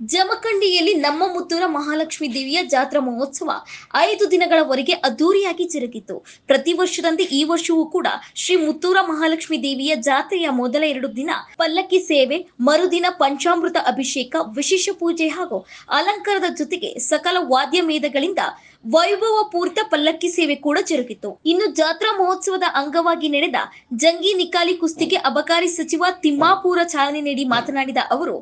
ಜಮಖಂಡಿಯಲ್ಲಿ ನಮ್ಮ ಮುತ್ತೂರ ಮಹಾಲಕ್ಷ್ಮಿ ದೇವಿಯ ಜಾತ್ರಾ ಮಹೋತ್ಸವ ಐದು ದಿನಗಳವರೆಗೆ ಅದ್ದೂರಿಯಾಗಿ ಜರುಗಿತು. ಪ್ರತಿ ವರ್ಷದಂತೆ ಈ ವರ್ಷವೂ ಕೂಡ ಶ್ರೀ ಮುತ್ತೂರ ಮಹಾಲಕ್ಷ್ಮಿ ದೇವಿಯ ಜಾತ್ರೆಯ ಮೊದಲ ಎರಡು ದಿನ ಪಲ್ಲಕ್ಕಿ ಸೇವೆ, ಮರುದಿನ ಪಂಚಾಮೃತ ಅಭಿಷೇಕ, ವಿಶೇಷ ಪೂಜೆ ಹಾಗೂ ಅಲಂಕಾರದ ಜೊತೆಗೆ ಸಕಲ ವಾದ್ಯ ಮೇಧಗಳಿಂದ ವೈಭವ ಪೂರ್ತ ಪಲ್ಲಕ್ಕಿ ಸೇವೆ ಕೂಡ ಜರುಗಿತು. ಇನ್ನು ಜಾತ್ರಾ ಮಹೋತ್ಸವದ ಅಂಗವಾಗಿ ನಡೆದ ಜಂಗಿ ನಿಕಾಲಿ ಕುಸ್ತಿಗೆ ಅಬಕಾರಿ ಸಚಿವ ತಿಮ್ಮಾಪೂರ ಚಾಲನೆ ನೀಡಿ ಮಾತನಾಡಿದ ಅವರು,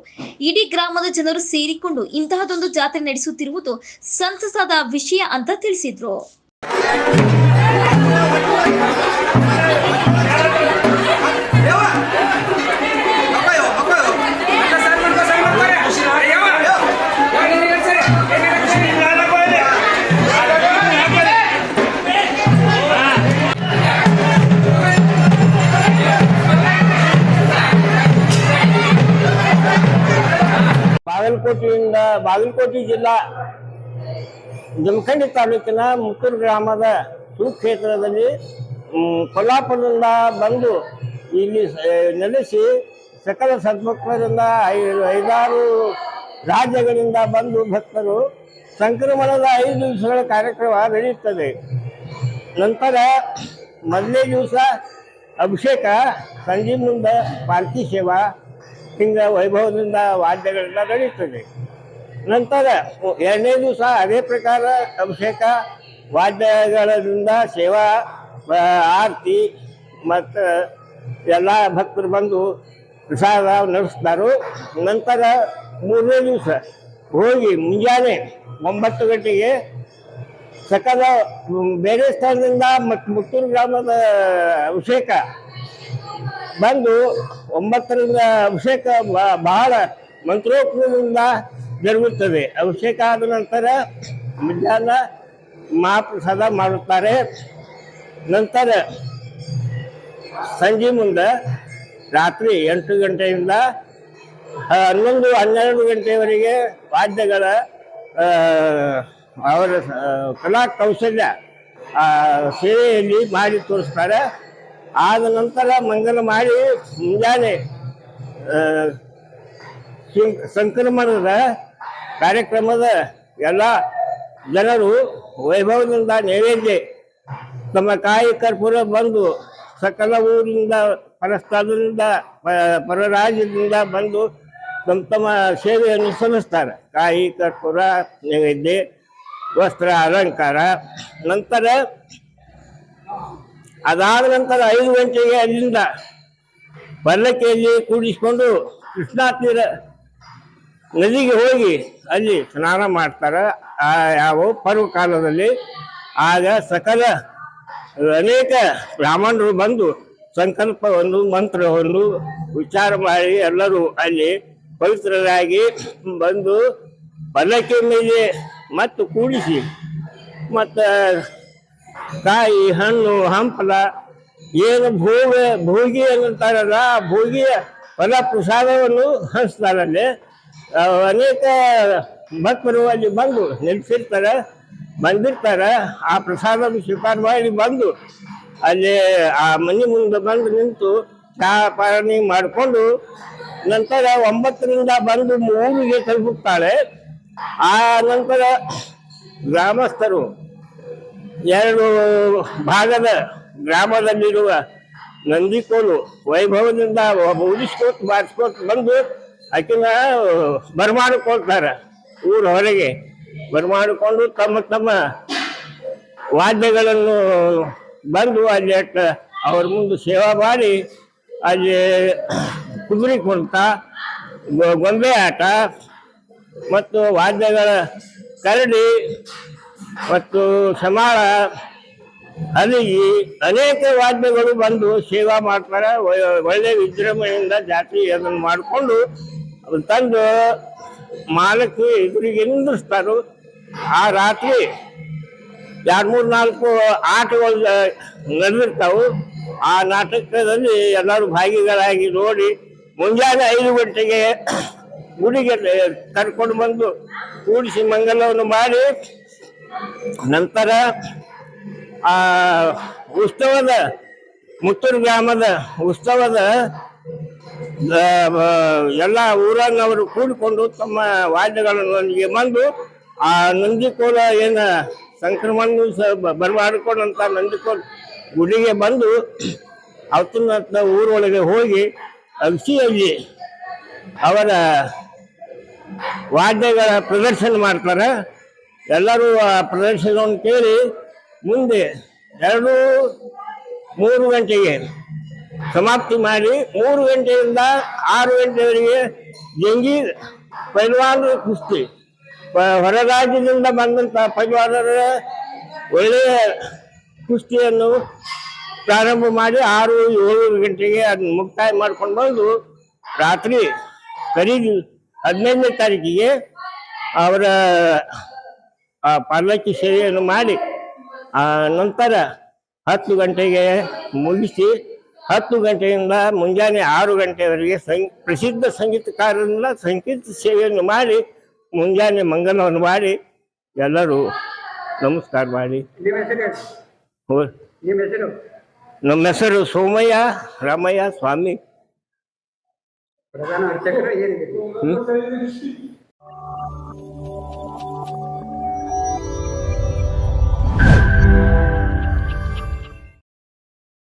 ಇಡೀ ಗ್ರಾಮದ ಜನರು ಸೇರಿಕೊಂಡು ಇಂತಹದೊಂದು ಜಾತ್ರೆ ನಡೆಸುತ್ತಿರುವುದು ಸಂತಸದ ವಿಷಯ ಅಂತ ತಿಳಿಸಿದ್ರು. ಬಾಗಲಕೋಟೆಯಿಂದ ಬಾಗಲಕೋಟೆ ಜಿಲ್ಲಾ ಜಮಖಂಡಿ ತಾಲೂಕಿನ ಮುತ್ತೂರು ಗ್ರಾಮದ ಸುಕ್ಷೇತ್ರದಲ್ಲಿ ಕ್ಷೇತ್ರದಲ್ಲಿ ಕೊಲ್ಲಾಪುರದಿಂದ ಬಂದು ಇಲ್ಲಿ ನೆಲೆಸಿ ಸಕಲ ಸದ್ಭಕ್ತರಿಂದ ಐದಾರು ರಾಜ್ಯಗಳಿಂದ ಬಂದು ಭಕ್ತರು ಸಂಕ್ರಮಣದ ಐದು ದಿವಸಗಳ ಕಾರ್ಯಕ್ರಮ ನಡೆಯುತ್ತದೆ. ನಂತರ ಮೊದಲನೇ ದಿವಸ ಅಭಿಷೇಕ, ಸಂಜೆ ಮುಂದೆ ಪಾಲ್ಕಿ ಸೇವಾ ಹಿಂಗ ವೈಭವದಿಂದ ವಾದ್ಯಗಳೆಲ್ಲ ನಡೀತದೆ ನಂತರ ಎರಡನೇ ದಿವಸ ಅದೇ ಪ್ರಕಾರ ಅಭಿಷೇಕ, ವಾದ್ಯಗಳಿಂದ ಸೇವಾ ಆರತಿ, ಮತ್ತು ಎಲ್ಲ ಭಕ್ತರು ಬಂದು ಪ್ರಸಾದ ನಡೆಸ್ತಾರು. ನಂತರ ಮೂರನೇ ದಿವಸ ಹೋಗಿ ಮುಂಜಾನೆ ಒಂಬತ್ತು ಗಂಟೆಗೆ ಸಕಲ ಬೇರೆ ಸ್ಥಳದಿಂದ ಮತ್ತು ಮುತ್ತೂರು ಗ್ರಾಮದ ಅಭಿಷೇಕ ಬಂದು ಒಂಬತ್ತರಿಂದ ಅಭಿಷೇಕ ಬಹಳ ಮಂತ್ರೋಕ್ತದಿಂದ ಜರುಗುತ್ತದೆ. ಅಭಿಷೇಕ ಆದ ನಂತರ ಮಧ್ಯಾಹ್ನ ಮಹಾಪ್ರಸಾದ ಮಾಡುತ್ತಾರೆ. ನಂತರ ಸಂಜೆ ಮುಂದೆ ರಾತ್ರಿ ಎಂಟು ಗಂಟೆಯಿಂದ ಹನ್ನೊಂದು, ಹನ್ನೆರಡು ಗಂಟೆಯವರೆಗೆ ವಾದ್ಯಗಳ ಅವರ ಕಲಾ ಕೌಶಲ್ಯ ಸೇವೆಯಲ್ಲಿ ಮಾಡಿ ತೋರಿಸ್ತಾರೆ. ಆದ ನಂತರ ಮಂಗನ ಮಾಡಿ ಮುಂಜಾನೆ ಸಂಕ್ರಮಣದ ಕಾರ್ಯಕ್ರಮದ ಎಲ್ಲ ಜನರು ವೈಭವದಿಂದ ನೈವೇದ್ಯ ತಮ್ಮ ಕಾಯಿ ಕರ್ಪೂರ ಬಂದು ಸಕಲ ಊರಿನಿಂದ ಪರಸ್ಥಾನದಿಂದ ಪ- ಪರ ರಾಜ್ಯದಿಂದ ಬಂದು ತಮ್ಮ ತಮ್ಮ ಸೇವೆಯನ್ನು ಸಲ್ಲಿಸ್ತಾರೆ. ಕಾಯಿ ಕರ್ಪೂರ, ನೈವೇದ್ಯ, ವಸ್ತ್ರ, ಅಲಂಕಾರ. ನಂತರ ಅದಾದ ನಂತರ ಐದು ಗಂಟೆಗೆ ಅಲ್ಲಿಂದ ಪಲ್ಲಕ್ಕಿಯಲ್ಲಿ ಕೂಡಿಸಿಕೊಂಡು ಕೃಷ್ಣಾ ತೀರ ನದಿಗೆ ಹೋಗಿ ಅಲ್ಲಿ ಸ್ನಾನ ಮಾಡ್ತಾರೆ. ಆ ಯಾವ ಪರ್ವ ಕಾಲದಲ್ಲಿ ಆಗ ಸಕಲ ಅನೇಕ ಬ್ರಾಹ್ಮಣರು ಬಂದು ಸಂಕಲ್ಪವನ್ನು ಮಂತ್ರವನ್ನು ವಿಚಾರ ಮಾಡಿ ಎಲ್ಲರೂ ಅಲ್ಲಿ ಪವಿತ್ರರಾಗಿ ಬಂದು ಪಲ್ಲಕ್ಕಿ ಮೇಲೆ ಮತ್ತು ಕೂಡಿಸಿ ಮತ್ತು ಕಾಯಿ ಹಣ್ಣು ಹಂಪಲ, ಏನು ಭೋಗ ಭೋಗಿ ಅಂತಾರಲ್ಲ ಆ ಭೋಗಿಯ ಹೊಲ ಪ್ರಸಾದವನ್ನು ಹಂಚ್ತಾರಲ್ಲಿ ಅನೇಕ ಭಕ್ತರು ಅಲ್ಲಿ ಬಂದು ನೆಲೆಸಿರ್ತಾರೆ, ಬಂದಿರ್ತಾರೆ. ಆ ಪ್ರಸಾದ ಸ್ವೀಕಾರ ಮಾಡಿ ಬಂದು ಅಲ್ಲಿ ಆ ಮನೆ ಮುಂದೆ ಬಂದು ನಿಂತು ಚಹಾ ಪಾರಣಿ ಮಾಡಿಕೊಂಡು ನಂತರ ಒಂಬತ್ತರಿಂದ ಬಂದು ಮೂರಿಗೆ ತಲುಪುತ್ತಾಳೆ ಆ ನಂತರ ಗ್ರಾಮಸ್ಥರು ಎರಡು ಭಾಗದ ಗ್ರಾಮದಲ್ಲಿರುವ ನಂದಿಕೋಲು ವೈಭವದಿಂದ ಉಳಿಸ್ಕೊಟ್ಟು ಬಾರಿಸ್ಕೊಟ್ಟು ಬಂದು ಆಕಿನ ಬರಮಾಡಿಕೊಳ್ತಾರೆ. ಊರ ಹೊರಗೆ ಬರಮಾಡಿಕೊಂಡು ತಮ್ಮ ತಮ್ಮ ವಾದ್ಯಗಳನ್ನು ಬಂದು ಅಲ್ಲಿ ಅವ್ರ ಮುಂದೆ ಸೇವಾ ಮಾಡಿ ಅಲ್ಲಿ ಕುದುರೆ ಕುಣಿತ ಗೊಂಬೆ ಆಟ ಮತ್ತು ವಾದ್ಯಗಳ ಕರಡಿ ಮತ್ತು ಸಮಾಳ ಅಲ್ಲಿ ಅನೇಕ ವಾದ್ಯಗಳು ಬಂದು ಸೇವಾ ಮಾಡ್ತಾರೆ. ಒಳ್ಳೆ ವಿಜೃಂಭಣೆಯಿಂದ ಜಾತ್ರೆ ಅದನ್ನು ಮಾಡಿಕೊಂಡು ಅದನ್ನು ತಂದು ಮಾಲಕ್ಕೆ ಎದುರಿಗೆ ನಿಂದಿರ್ತಾರೆ ಆ ರಾತ್ರಿ ಎರಡು, ಮೂರು, ನಾಲ್ಕು ಆಟಗಳು ನಡೆದಿರ್ತಾವೆ. ಆ ನಾಟಕದಲ್ಲಿ ಎಲ್ಲರೂ ಭಾಗಿಗಳಾಗಿ ನೋಡಿ ಮುಂಜಾನೆ ಐದು ಗಂಟೆಗೆ ಗುಡಿಗೆ ಕರ್ಕೊಂಡು ಬಂದು ಕೂಡಿಸಿ ಮಂಗಲವನ್ನು ಮಾಡಿ ನಂತರ, ಆ, ಉತ್ಸವದ, ಮುತ್ತೂರು ಗ್ರಾಮದ ಉತ್ಸವದ ಎಲ್ಲ ಊರನ್ನವರು ಕೂಡಿಕೊಂಡು ತಮ್ಮ ವಾದ್ಯಗಳನ್ನೊಂದಿಗೆ ಬಂದು, ಆ ನಂದಿಕೋಲ ಏನ ಸಂಕ್ರಮಣ ಬರಮಾಡಿಕೊಂಡಂತ ನಂದಿಕೋಲ ಗುಡಿಗೆ ಬಂದು ಅವತ್ತಿನ ಊರೊಳಗೆ ಹೋಗಿ, ಅಗಸಿಯಲ್ಲಿ ಅವರ ವಾದ್ಯಗಳ ಪ್ರದರ್ಶನ ಮಾಡ್ತಾರೆ. ಎಲ್ಲರೂ ಆ ಪ್ರದರ್ಶನವನ್ನು ಕೇಳಿ ಮುಂದೆ ಎರಡು ಮೂರು ಗಂಟೆಗೆ ಸಮಾಪ್ತಿ ಮಾಡಿ ಮೂರು ಗಂಟೆಯಿಂದ ಆರು ಗಂಟೆವರೆಗೆ ಜಂಗಿ ಪೈಲ್ವಾನ್ ಕುಸ್ತಿ. ಹೊರರಾಜ್ಯದಿಂದ ಹೊರ ರಾಜ್ಯದಿಂದ ಬಂದಂಥ ಪೈಲ್ವಾನರ ಒಳ್ಳೆಯ ಕುಸ್ತಿಯನ್ನು ಪ್ರಾರಂಭ ಮಾಡಿ ಆರು ಏಳು ಗಂಟೆಗೆ ಅದನ್ನು ಮುಕ್ತಾಯ ಮಾಡ್ಕೊಂಡು ಬಂದು ರಾತ್ರಿ ಖರೀದಿ ಹದಿನೈದನೇ ತಾರೀಕಿಗೆ ಅವರ ಆ ಪಲ್ಲಕ್ಕಿ ಸೇವೆಯನ್ನು ಮಾಡಿ ಆ ನಂತರ ಹತ್ತು ಗಂಟೆಗೆ ಮುಗಿಸಿ ಹತ್ತು ಗಂಟೆಯಿಂದ ಮುಂಜಾನೆ ಆರು ಗಂಟೆವರೆಗೆ ಸಂ ಪ್ರಸಿದ್ಧ ಸಂಗೀತಕಾರರಿಂದ ಸಂಗೀತ ಸೇವೆಯನ್ನು ಮಾಡಿ ಮುಂಜಾನೆ ಮಂಗಲವನ್ನು ಮಾಡಿ ಎಲ್ಲರೂ ನಮಸ್ಕಾರ ಮಾಡಿ. ನಿಮ್ಮ ನಿಮ್ಮ ಹೆಸರು? ಸೋಮಯ್ಯ ರಾಮಯ್ಯ ಸ್ವಾಮಿ. ಪ್ರಧಾನ ಅರ್ಚಕರು ಏನಿದೆ ಹ್ಮ್?